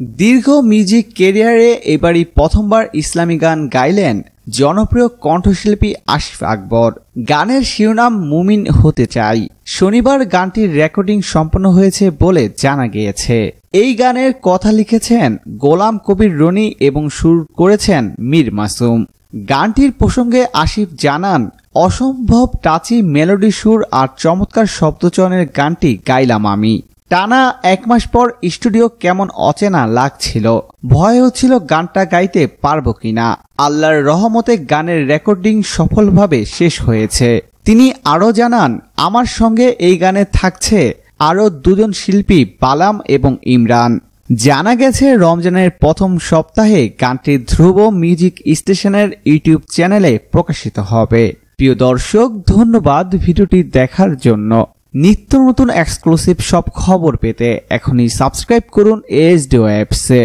দীর্ঘ মিউজিক কেরিয়ারে এবারই প্রথমবার ইসলামী গান গাইলেন জনপ্রিয় কণ্ঠশিল্পী আশিফ আকবর। গানের শিরোনাম মুমিন হতে চাই। শনিবার গানটির রেকর্ডিং সম্পন্ন হয়েছে বলে জানা গিয়েছে। এই গানের কথা লিখেছেন গোলাম কবির রনি এবং সুর করেছেন মীর মাসুম। গানটির প্রসঙ্গে আশিফ জানান, অসম্ভব টাচি মেলোডি সুর আর চমৎকার শব্দচয়নের গানটি গাইলাম আমি। টানা এক মাস পর স্টুডিও কেমন অচেনা লাগছিল। ভয় হচ্ছিল গানটা গাইতে পারব কিনা। আল্লাহর রহমতে গানের রেকর্ডিং সফলভাবে শেষ হয়েছে। তিনি আরও জানান, আমার সঙ্গে এই গানে থাকছে আরও দুজন শিল্পী বালাম এবং ইমরান। জানা গেছে, রমজানের প্রথম সপ্তাহে গানটি ধ্রুব মিউজিক স্টেশনের ইউটিউব চ্যানেলে প্রকাশিত হবে। প্রিয় দর্শক, ধন্যবাদ ভিডিওটি দেখার জন্য। নিত্য নতুন এক্সক্লুসিভ সব খবর পেতে এখনই সাবস্ক্রাইব করুন এস ডি ওয়েবসে